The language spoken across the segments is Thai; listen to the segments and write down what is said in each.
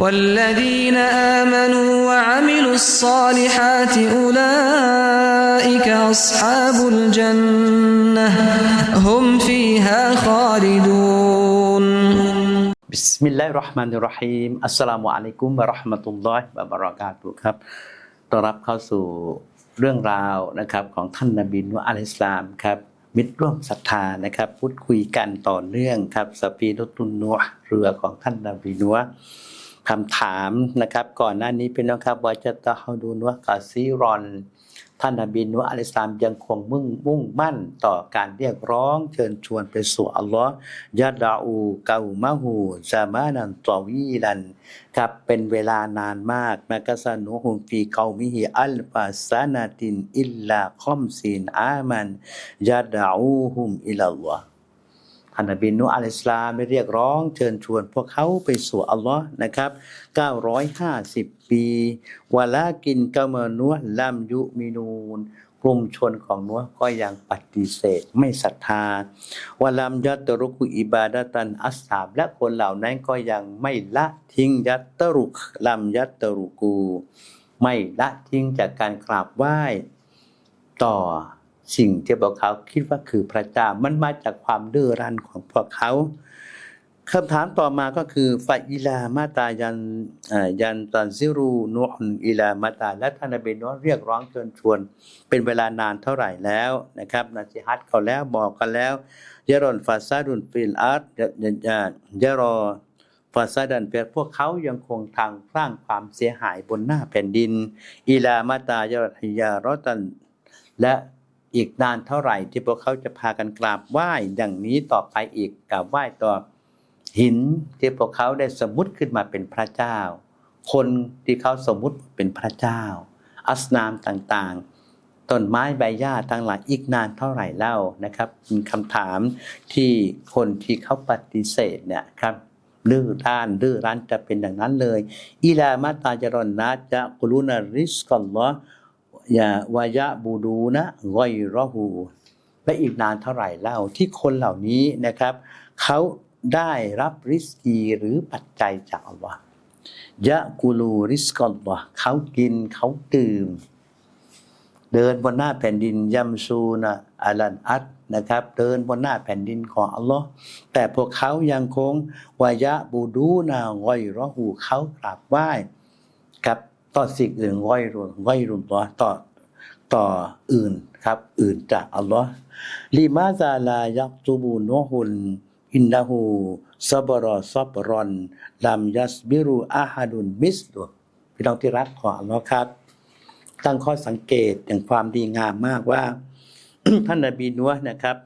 والذين آمنوا وعملوا الصالحات أولئك أصحاب الجنة هم فيها خالدون บิสมิลลาฮิรเราะห์มานิรเราะฮีมอัสสลามุอะลัยกุมวะเราะห์มะตุลลอฮิวะบะเราะกาตุฮ์ครับต้อนรับเข้าสู่เรื่องราวนะครับของท่านนบีนุอะลัยฮิสสลามครับ มิตรร่วมศรัทธานะครับ พูดคุยกันต่อเนื่องครับสปีนุตุนนัวเรือของท่านนบีนัว คำถามนะครับ ก่อนหน้านี้เป็นนะครับว่าจะตะฮาดูนัวกาซีรอน ท่านนบีนุอะลัยฮิสลามยังคงมุ่งมุ่งมั่นต่อการเรียกร้องเชิญชวนไปสู่อัลลอฮ์ยะดาอูเกามะฮูซามานันตอวีลันครับเป็นเวลานานมากมากะซานุฮุมฟีเกามิฮิอัลฟาซานาตินอิลลาคอมซีนอามันยะดาอูฮุมอิลัลลอฮ์ ท่านนบีนุอะลัยฮิสลามได้เรียกร้องเชิญชวนพวกเขาไปสู่อัลลอฮ์นะครับ 950 ปีวะลากินกามนัวลัมยุมินูนกลุ่มชนของนัวก็ยังปฏิเสธไม่ศรัทธาวะลัมยัตตรุกุอิบาดะตันอัสสาบและคนเหล่านั้นก็ยังไม่ละทิ้งยัตตรุกลัมยัตตรุกู ไม่ละทิ้งจากการกราบไหว้ต่อ สิ่งที่พวกเขาคิดว่าคือพระเจ้ามันมาจากความดื้อรั้นของพวกเขาคำถามต่อมาก็คือฟาอิลามาตายันยันตันซิรูนุฮนอิลามาตาและท่านนบีนุฮ์เรียกร้องเชิญชวน เป็นเวลานานเท่าไหร่แล้วนะครับนาซิฮัตเขาแล้วบอกกันแล้วยารอนฟาซาดุนฟิลอาร์ตยารอฟาซาดันเปียพวกเขายังคงทางสร้างความเสียหายบนหน้าแผ่นดิน อิลามาตายารฮิยารอตันและ อีกนานเท่าไหร่ที่พวกเขาจะพากันกราบไหว้อย่างนี้ต่อไปอีกกราบไหว้ต่อหินที่พวกเขาได้สมมุติขึ้นมาเป็นพระเจ้า คนที่เขาสมมุติเป็นพระเจ้า อัสนามต่างๆ ต้นไม้ใบหญ้าทั้งหลายอีกนานเท่าไหร่เล่านะครับเป็นคำถามที่คนที่เขาปฏิเสธเนี่ยครับดื้อด้านดื้อรั้นจะเป็นอย่างนั้นเลยอิลามาตาจรอนนาจะกุลุนาริสกัลลอ ฮ์ยาวายะบูดูนะกอยรอหูและอีกนานเท่าไหร่เล่าที่คนเหล่านี้นะครับเขาได้รับริสกีหรือปัจจัยจากอัลลอฮ์ยะกูลูริสกัลลอฮ์เขากินเขาดื่ม เดินบนหน้าแผ่นดินยัมซูนะอลันอัตนะครับเดินบนหน้าแผ่นดินของอัลลอฮ์แต่พวกเขายังคงวายะบูดูนะกอยรอหูเขากราบไหว้ ต่อสิ่งอื่นร้อยรุนร้อยรุนต่อต่อต่ออื่นครับ อื่นจากอัลลอฮ์ลิมาซาลายักตูบูนฮุนอินนาหูซับรอซับรอนลัมยัสบิรุอาฮัดุนมิสลุพี่น้องที่รักของอัลลอฮ์ครับ ตั้งข้อสังเกตอย่างความดีงามมากว่า ท่านนบีนัวนะครับ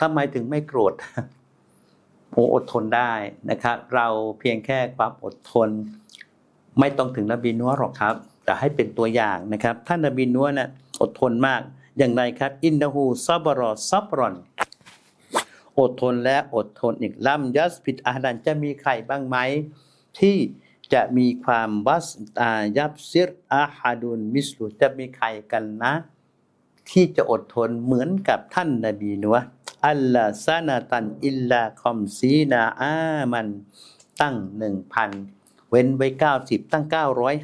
ทำไมถึงไม่โกรธโอ้อดทนได้นะครับ เราเพียงแค่ความอดทน ไม่ต้องถึงนบีนัวหรอกครับ แต่ให้เป็นตัวอย่างนะครับ ท่านนบีนัวนะ่ะอดทนมากอย่างไรครับ อินดาฮูซับรอซับรอน อดทนและอดทนอีกลัมยัสปิดอาดันจะมีใครบ้างไหม ที่จะมีความวัสอายับซิรอาฮัดุนมิสลุจะมีใครกันนะ ที่จะอดทนเหมือนกับท่านนบีนัวอัลลาซานาตันอิลลาคอมซีนาอามันตั้งหนึ่งพัน เว้นไว้ 90 ตั้ง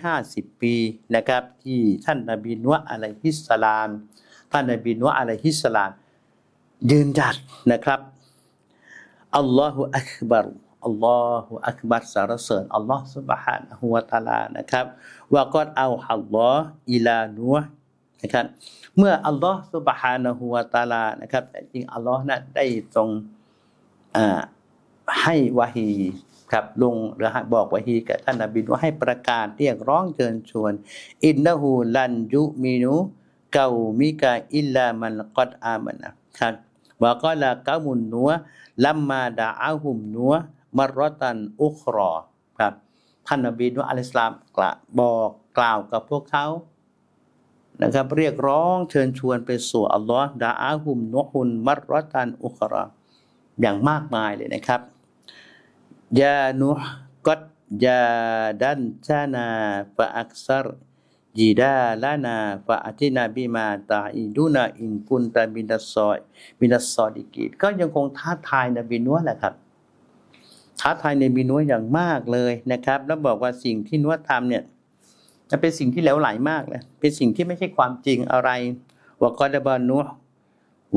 950 ปีนะครับ ที่ท่านนบีนัวอะลัยฮิสสลาม ท่านนบีนัวอะลัยฮิสสลามยืนจัดนะครับอัลลอฮฺอักบัรอัลลอฮฺอักบัรสารเสริญอัลลอฮฺสุบฮานะฮูวะตะอาลานะครับว่ากอดเอาฮัลลอฮฺอิลานัวนะครับ เมื่ออัลลอฮฺสุบฮานะฮูวะตะอาลานะครับจริงอัลลอฮฺนั้นได้ทรงให้วะฮี ครับลุงหรือบอกวะฮีกับท่านนบีว่าให้ประกาศเรียกร้องเชิญชวน อินนะฮูลันยุมินุเกามิกาอิลลามันกอดอามันนะครับว่าก็ละกามุนนัวลัมมาดาอาหุมนัวมารตันอุครอครับท่านนบีนุอะลัยฮิสลามกล่าวบอกกล่าวกับพวกเขานะครับเรียกร้องเชิญชวนไปสู่อัลลอฮ์ดาอาหุมนุฮุนมารอตันอุครออย่างมากมายเลยนะครับ ยานุห์กัดยาดันชานาฟะอักซรจีดาลานาฟะอตินาบิมาตาอิดูนาอินกุนตาบินัสซอยบินัสซอดิกีดก็ยังคงท้าทายนบีนัวแหละครับ ท้าทายในบีนัวอย่างมากเลยนะครับ แล้วบอกว่าสิ่งที่นัวทำเนี่ยจะเป็นสิ่งที่เหลวไหลมากเลยเป็นสิ่งที่ไม่ใช่ความจริงอะไรวกอดบานุ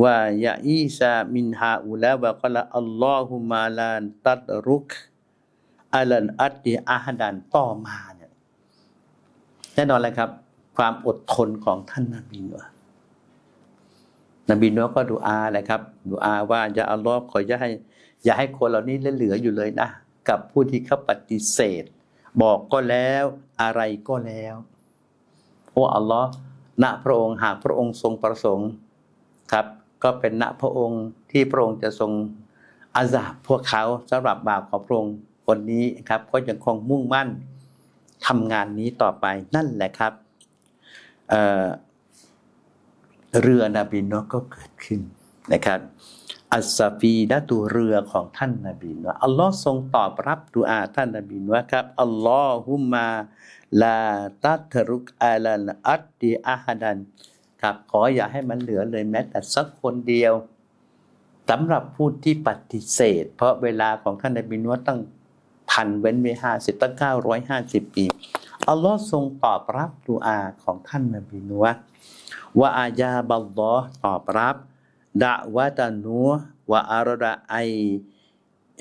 ว่ายาอีซามินฮาอุลาวะกละอัลลอฮุมาลานตัดรุกอัลันอัดดีอาฮดันต่อมาเนี่ยแน่นอนเลยครับ ความอดทนของท่านนบีนัวนบีนัวก็ดูอาแหละครับดูอาว่าอย่าอัลลอฮ์ขออย่าให้ อย่าให้คนเหล่านี้เหลืออยู่เลยนะ กับผู้ที่เขาปฏิเสธ บอกก็แล้วอะไรก็แล้วโอ้อัลลอฮ์ณพระองค์หากพระองค์ทรงประสงค์ครับ ก็เป็นณพระองค์ที่พระองค์จะทรงอาซาบพวกเขาสำหรับบาปของพระองค์คนนี้ครับก็ยังคงมุ่งมั่นทำงานนี้ต่อไปนั่นแหละครับเเรือนาบินโนก็เกิดขึ้นนะครับอัสาฟีนะตัวเรือของท่านนาบีนวะอัลลอฮ์ทรงตอบรับดุอาท่านนาบีนวะครับอัลลอฮุมมาลาตัทรุกอาลันอัดดีอาฮัดัน ครับ ขออย่าให้มันเหลือเลยแม้แต่สักคนเดียวสำหรับผู้ที่ปฏิเสธ เพราะเวลาของท่านนบีนวตั้งพันเว้นไว้ห้าสิบตั้งเก้าร้อยห้าสิบปีอัลลอฮ์ทรงตอบรับดุอาของท่านนบีนวว่าอาญาบัลลอฮ์ตอบรับดะวะตานัววะอารดะไอ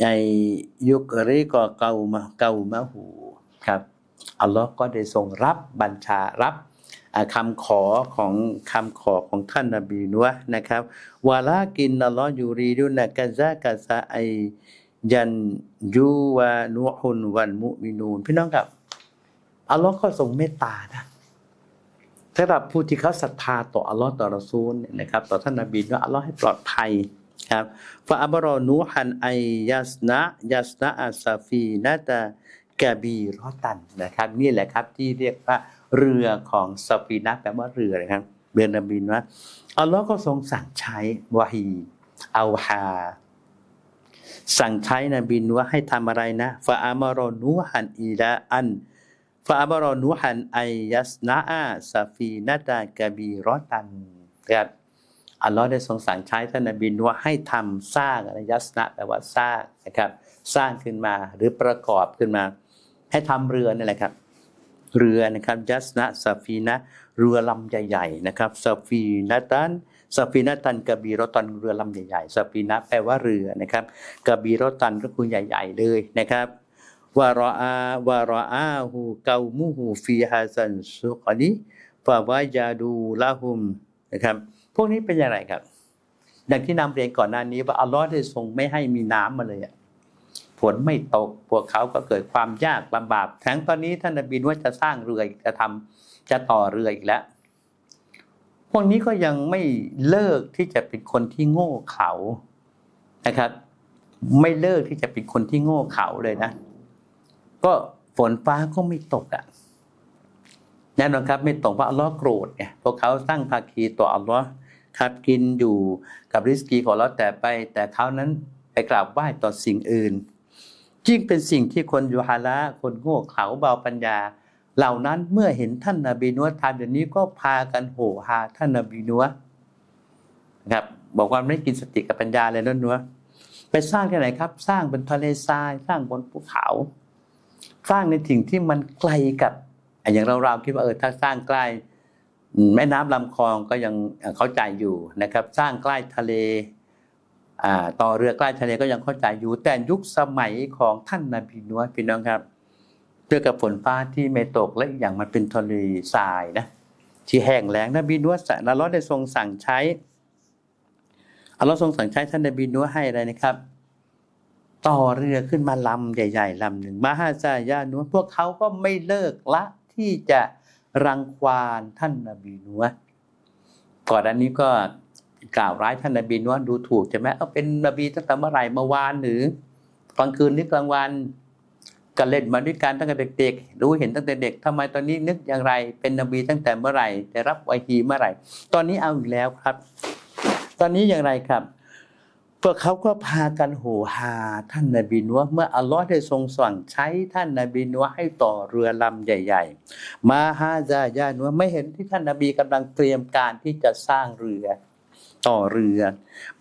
ไอยุกริกอเกามะเกามะหูครับอัลลอฮ์ก็ได้ทรงรับบัญชารับ อ่าคำขอของคำขอของท่านนบีนัวะนะครับวาลากินอัลลอฮ์ยูรีดุนะกะซะกะซะไอยันยูวะนุฮุนวันมุมินูน พี่น้องครับอัลลอฮ์ก็ทรงเมตตานะสำหรับผู้ที่เขาศรัทธาต่ออัลลอฮ์ต่อรอซูลนะครับ ต่อท่านนบีว่าอัลลอฮ์ให้ปลอดภัยครับฟาอับรอนูฮันไอยัสนะยัสนะอาซาฟีนาตากบีรอตันนะครับ นี่แหละครับที่เรียกว่า เรือของซาฟีนะแปลว่าเรือนะครับเรือนบีนว่าอัลลอฮ์ก็ทรงสั่งใช้วะฮีเอาฮาสั่งใช้นบีนว่าให้ทำอะไรนะฟาอัมารอนูฮันอีลาอันฟาอับรอนูฮันไอยัสนาอาซาฟีนาตากาบีรอตันครับอัลลอฮ์ได้ทรงสั่งใช้ท่านนบีนว่าให้ทำสร้างอะไรยัสนะแปลว่าสร้างนะครับ สร้างขึ้นมาหรือประกอบขึ้นมา ให้ทำเรือนี่แหละครับ เรือนะครับยัสนะซาฟีนะเรือลำใหญ่ๆนะครับซาฟีนาตันซาฟีนาตันกะบีรอตันเรือลำใหญ่ๆซาฟีนะแปลว่าเรือนะครับกะบีรอตันก็คือใหญ่ ๆ เลยนะครับวารออาวารออาหูเกามูหูฟีฮาซันซุกอันนี้ฟาวายาดูละหุมนะครับ พวกนี้เป็นอย่างไรครับ ดังที่นำเรียนก่อนหน้านี้ว่าอัลลอฮ์ได้ทรงไม่ให้มีน้ำมาเลยอะ ฝนไม่ตกพวกเขาก็เกิดความยากลำบากทั้งตอนนี้ท่านนบีนว่าจะสร้างเรืออีกจะทำจะต่อเรืออีกแล้ว พวกนี้ก็ยังไม่เลิกที่จะเป็นคนที่โง่เขลานะครับ ไม่เลิกที่จะเป็นคนที่โง่เขลาเลยนะ ก็ฝนฟ้าก็ไม่ตกอะแน่นอนครับ ไม่ตกเพราะอัลลอฮ์โกรธไงพวกเขาตั้งภาคีต่ออัลลอฮ์ครับกินอยู่กับริสกีของอัลลอแต่ไป แต่เขานั้นไปกราบไหว้ต่อสิ่งอื่น ยิ่งเป็นสิ่งที่คนยูฮาละคนโง่เขลาเบาปัญญา เหล่านั้นเมื่อเห็นท่านนาบีนัวทำอย่างนี้ก็พากันโห่ฮาท่านนาบีนัวนะครับบอกว่าไม่กินสติกับปัญญาเลยนั่นนัวไปสร้างที่ไหนครับ สร้างบนทะเลทราย สร้างบนภูเขา สร้างในสิ่งที่มันไกลกับอย่างเราๆคิดว่าเออถ้าสร้างใกล้แม่น้ำลำคลองก็ยังเข้าใจอยู่นะครับ สร้างใกล้ทะเล ต่อเรือใกล้ทะเลก็ยังเข้าใจอยู่แต่ยุคสมัยของท่านนบีนัวพี่น้องครับเจอกับฝนฟ้าที่ไม่ตกและอีกอย่างมันเป็นทะเลทรายนะที่แห้งแล้งนบีนัวสั่งอัลลอฮ์ได้ทรงสั่งใช้อัลลอฮ์ทรงสั่งใช้ท่านนบีนัวให้อะไรนะครับ ต่อเรือขึ้นมาลำใหญ่ ๆลำหนึ่งมาฮาซายานัวพวกเขาก็ไม่เลิกละที่จะรังควานท่านนบีนัวก่อนอันนี้ก็ กล่าวร้ายท่านนบีนัวดูถูกใช่ไหมเอาเป็นนบีตั้งแต่เมื่อไหร่เมื่อวานหรือกลางคืนหรือกลางวันก็เล่นมาด้วยกันตั้งแต่เด็กๆ รู้เห็นตั้งแต่เด็กทำไมตอนนี้นึกอย่างไร เป็นนบีตั้งแต่เมื่อไหร่ได้รับวะฮีเมื่อไหร่ ตอนนี้เอาอีกแล้วครับ ตอนนี้อย่างไรครับพวกเขาก็พากันโหฮาท่านนบีนัวเมื่ออัลลอฮ์ได้ทรงสั่งใช้ท่านนบีนัวให้ต่อเรือลำใหญ่ ๆ มาฮาซายานัวไม่เห็นที่ท่านนบีกำลังเตรียมการที่จะสร้างเรือ ต่อเรือ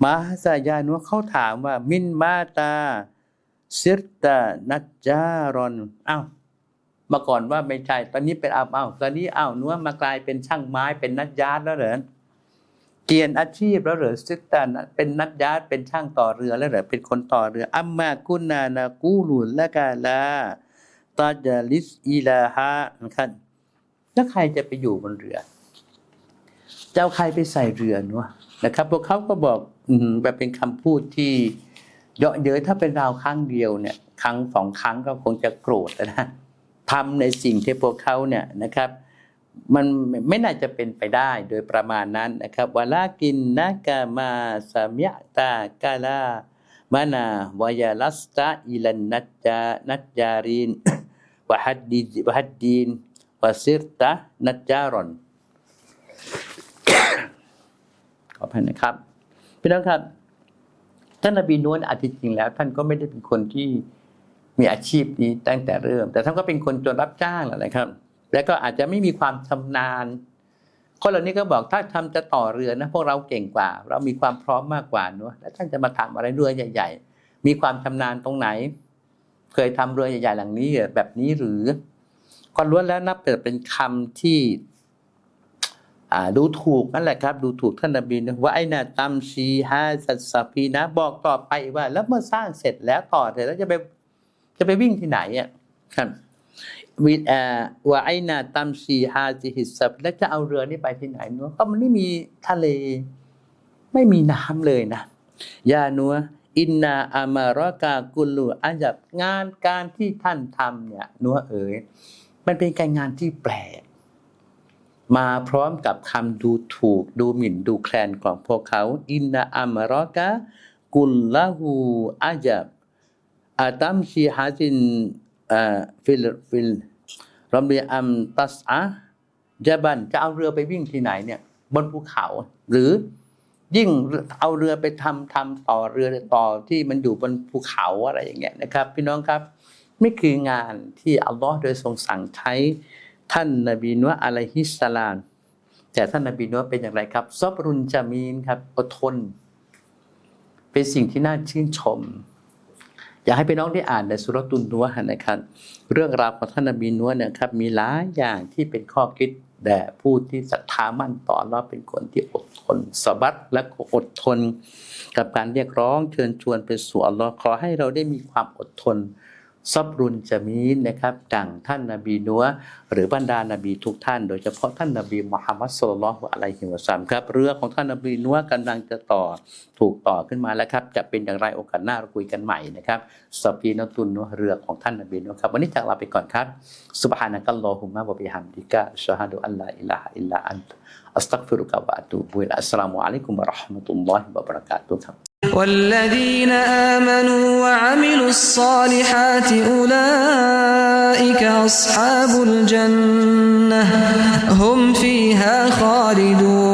มาฮาซายานัวเขาถามว่า มินมาตาซิรตานัจจารอนอ้าวเมื่อก่อนว่าไม่ใช่ ตอนนี้เป็นอ้าวอ้าวตอนนี้อ้าวนัวมากลายเป็นช่างไม้เป็นนัจญาตแล้วเหรอเปลี่ยนอาชีพแล้วเหรอซิตานเป็นนัจญาตเป็นช่างต่อเรือแล้วเหรอเป็นคนต่อเรือ อัมมากุนนานากูลุนละกาลาตาจาลิสอีลาฮะนะครับแล้วใครจะไปอยู่บนเรือ เจ้าใครไปใส่เรือเนาะ นะครับ พวกเขาก็บอกอแบบเป็นคำพูดที่เยาะเย้ยถ้าเป็นเราครั้งเดียวเนี่ย ครั้งสองครั้งก็คงจะโกรธนะทำในสิ่งที่พวกเขาเนี่ยนะครับมันไม่น่าจะเป็นไปได้โดยประมาณนั้นนะครับวลากินนากามาสามยะตากาลามานาวายาลัสตาอิลันนัจจานัจจารินวะฮัดดีวะฮัดดีนวะซิรตานัจจารอน ขออภัยนะครับพี่น้องครับท่านนบีนวลอาจจริงแล้ว ท่านก็ไม่ได้เป็นคนที่มีอาชีพนี้ตั้งแต่เริ่ม แต่ท่านก็เป็นคนจนรับจ้างแหละนะครับ แล้วก็อาจจะไม่มีความชำนาญคนเหล่านี้ก็บอกถ้าทำจะต่อเรือนะพวกเราเก่งกว่า เรามีความพร้อมมากกว่าเนอะแล้วท่านจะมาทำอะไรเรือใหญ่ ๆ มีความชำนาญตรงไหน เคยทำเรือใหญ่ๆหลังนี้แบบนี้หรือก็ล้วนแล้วนับเป็นคำที่ ดูถูกนั่นแหละครับ ดูถูกท่านนบีนะว่าไอ้นาตัมชีฮาสัสสพีนะ บอกต่อไปว่า แล้วเมื่อสร้างเสร็จแล้วต่อเสร็จแล้วจะไปจะไปวิ่งที่ไหนอะครับวิดอ่าว่าไอ้นาตัมชีฮาจิฮิสับแล้วจะเอาเรือนี้ไปที่ไหนเนาะก็มันไม่มีทะเล ไม่มีน้ำเลยนะยานัวอินนาอามารอกากุลูอาจับงานการที่ท่านทำเนี่ยนัวเอ๋ยมันเป็นการงานที่แปลก มาพร้อมกับคำดูถูกดูหมิ่นดูแคลนของพวกเขาอินนาอัมรอกะกุลละหูอาจับอาตัมชีฮาจินอ่าฟิลฟิลรอมเรียอัมตัสอะจบันจะเอาเรือไปวิ่งที่ไหนเนี่ยบนภูเขา หรือยิ่งเอาเรือไปทำทำต่อเรือต่อที่มันอยู่บนภูเขาอะไรอย่างเงี้ยนะครับ พี่น้องครับ ไม่คืองานที่อัลลอฮ์โดยทรงสั่งใช้ ท่านนบีนัวอะลัยฮิสสลามแต่ท่านนบีนัวเป็นอย่างไรครับซอบรุนจามีนครับอดทน เป็นสิ่งที่น่าชื่นชม อยากให้พี่น้องได้อ่านในสุรตุนนัวนะครับ เรื่องราวของท่านนบีนัวเนี่ยครับมีหลายอย่างที่เป็นข้อคิดแด่ผู้ที่ศรัทธามั่นต่ออัลเราเป็นคนที่อดทนสบัดและอดทน กับการเรียกร้องเชิญชวนไปสู่อัลลอฮ์ขอให้เราได้มีความอดทน ซับรุนจะมีนะครับดังท่านนาบีนัวหรือบรรดานาบีทุกท่าน โดยเฉพาะท่านนาบีมุฮัมมัดสุลลัลอฮุอะลัยฮิวะซัมครับเรือของท่านนาบีนัวกำลังจะต่อถูกต่อขึ้นมาแล้วครับ จะเป็นอย่างไรโอกาสหน้าเราคุยกันใหม่นะครับสปีนตุนนัวเรือของท่านนาบีนัวครับวันนี้จากลาไปก่อนครับสุบฮานะกัลลอฮุมะวะบิฮัมดิกะชะฮะดูอัลลาอิลาฮะอิลลาอันตอัสตัฆฟิรุกะวะอะตูบุอิลอัสสลามุอะลัยกุมวะเราะห์มะตุลลอฮิวะบะเราะกาตุฮ์ครับ والذين آمنوا وعملوا الصالحات أولئك أصحاب الجنة هم فيها خالدون.